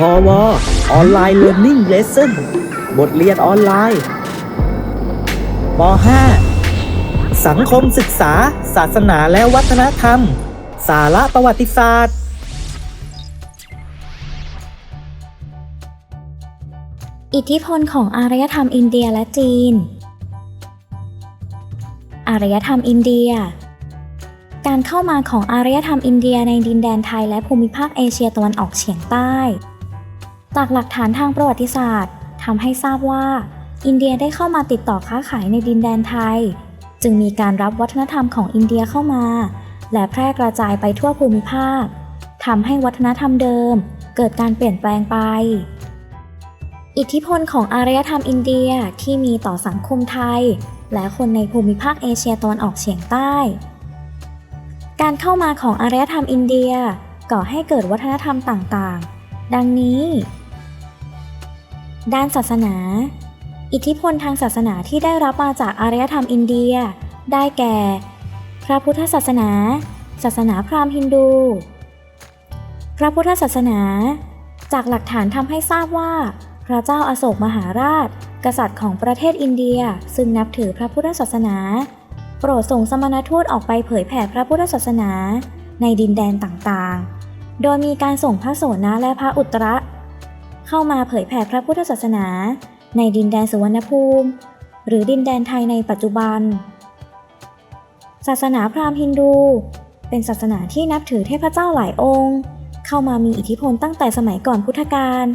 พอวออนไลน์เรียน i ิ g เลส s o n บทเรียนออนไลน์ป .5 สังคมศึกษา ศาสนาและวัฒนธรรม สาระประวัติศาสตร์ อิทธิพลของอารยธรรมอินเดียและจีน อารยธรรมอินเดีย การเข้ามาของอารยธรรมอินเดียในดินแดนไทยและภูมิภาคเอเชียตะวันออกเฉียงใต้ จากหลักฐานทางประวัติศาสตร์ทำให้ทราบว่า อินเดียได้เข้ามาติดต่อค้าขายในดินแดนไทย จึงมีการรับวัฒนธรรมของอินเดียเข้ามา และแพร่กระจายไปทั่วภูมิภาคทำให้วัฒนธรรมเดิม เกิดการเปลี่ยนแปลงไป อิทธิพลของอารยธรรมอินเดียที่มีต่อสังคมไทย และคนในภูมิภาคเอเชียตะวันออกเฉียงใต้ การเข้ามาของอารยธรรมอินเดียก่อให้เกิดวัฒนธรรมต่างๆ ดังนี้ ด้านศาสนา อิทธิพลทางศาสนาที่ได้รับมาจากอารยธรรมอินเดีย ได้แก่ พระพุทธศาสนา ศาสนาพราหมณ์ฮินดู พระพุทธศาสนา จากหลักฐานทำให้ทราบว่า พระเจ้าอาโศกมหาราช กษัตริย์ของประเทศอินเดีย ซึ่งนับถือพระพุทธศาสนา โปรดส่งสมณทูตออกไปเผยแผ่พระพุทธศาสนา ในดินแดนต่างๆ โดยมีการส่งพระโสนะและพระอุตระ เข้ามาเผยแผ่พระพุทธศาสนา ในดินแดนสุวรรณภูมิ หรือดินแดนไทยในปัจจุบัน ศาสนาพราหมณ์ฮินดู เป็นศาสนาที่นับถือเทพเจ้าหลายองค์ เข้ามามีอิทธิพลตั้งแต่สมัยก่อนพุทธกาล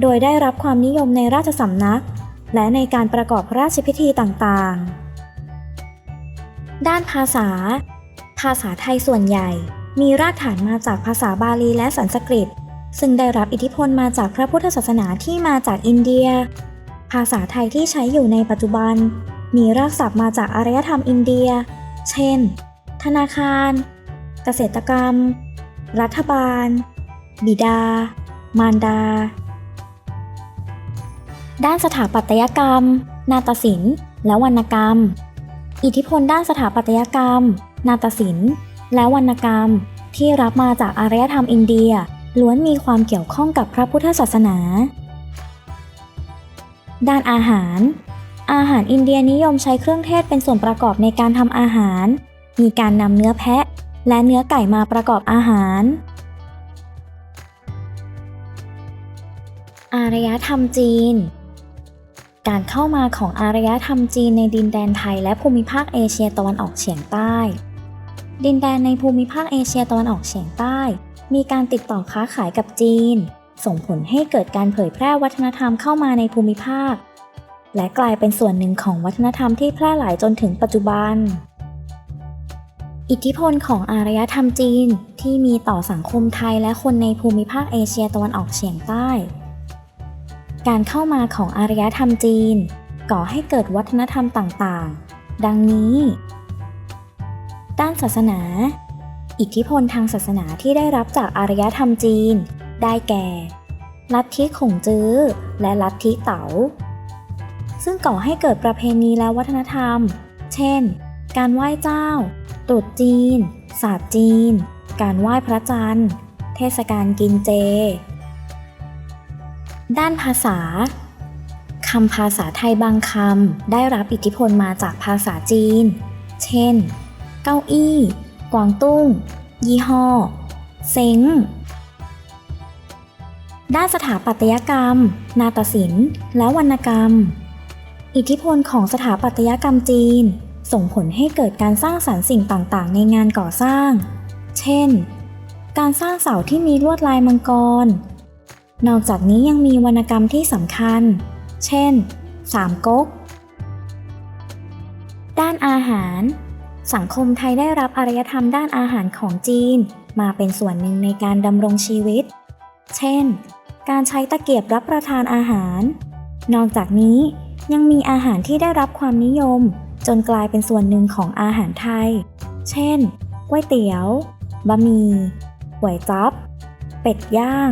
โดยได้รับความนิยมในราชสำนัก และในการประกอบพระราชพิธีต่างๆ ด้านภาษา ภาษาไทยส่วนใหญ่มีรากฐานมาจากภาษาบาลีและสันสกฤต ซึ่งได้รับอิทธิพลมาจากพระพุทธศาสนาที่มาจากอินเดีย ภาษาไทยที่ใช้อยู่ในปัจจุบัน มีรากศัพท์มาจากอารยธรรมอินเดีย เช่น ธนาคาร เกษตรกรรม รัฐบาล บิดา มารดา ด้านสถาปัตยกรรม นาฏศิลป์ และวรรณกรรม อิทธิพลด้านสถาปัตยกรรม นาฏศิลป์ และวรรณกรรม ที่รับมาจากอารยธรรมอินเดีย ล้วนมีความเกี่ยวข้องกับพระพุทธศาสนา ด้านอาหาร อาหารอินเดียนิยมใช้เครื่องเทศเป็นส่วนประกอบในการทำอาหาร มีการนำเนื้อแพะ และเนื้อไก่มาประกอบอาหาร อารยธรรมจีน การเข้ามาของอารยธรรมจีนในดินแดนไทยและภูมิภาคเอเชียตะวันออกเฉียงใต้ ดินแดนในภูมิภาคเอเชียตะวันออกเฉียงใต้ มีการติดต่อค้าขายกับจีน ส่งผลให้เกิดการเผยแพร่วัฒนธรรมเข้ามาในภูมิภาค และกลายเป็นส่วนหนึ่งของวัฒนธรรมที่แพร่หลายจนถึงปัจจุบัน อิทธิพลของอารยธรรมจีนที่มีต่อสังคมไทยและคนในภูมิภาคเอเชียตะวันออกเฉียงใต้ การเข้ามาของอารยธรรมจีน ก่อให้เกิดวัฒนธรรมต่างๆ ดังนี้ ด้านศาสนา อิทธิพลทางศาสนาที่ได้รับจากอารยธรรมจีน ได้แก่ ลัทธิขงจื้อ และลัทธิเต๋า ซึ่งก่อให้เกิดประเพณีและวัฒนธรรม เช่น การไหว้เจ้า ตรุษจีน ศาสตร์จีน การไหว้พระจันทร์ เทศกาลกินเจ ด้านภาษาคำภาษาไทยบางคำได้รับอิทธิพลมาจากภาษาจีน เช่น เก้าอี้ กวางตุ้ง ยี่ห้อ เซ็ง ด้านสถาปัตยกรรม นาฏศิลป์ และวรรณกรรม อิทธิพลของสถาปัตยกรรมจีน ส่งผลให้เกิดการสร้างสรรค์สิ่งต่างๆ ในงานก่อสร้าง เช่น การสร้างเสาที่มีลวดลายมังกร นอกจากนี้ยังมีวรรณกรรมที่สำคัญ เช่น สามก๊กด้านอาหาร สังคมไทยได้รับอารยธรรมด้านอาหารของจีน มาเป็นส่วนหนึ่งในการดำรงชีวิต เช่น การใช้ตะเกียบรับประทานอาหาร นอกจากนี้ยังมีอาหารที่ได้รับความนิยม จนกลายเป็นส่วนหนึ่งของอาหารไทย เช่นก๋วยเตี๋ยว บะหมี่ก๋วยจั๊บ เป็ดย่าง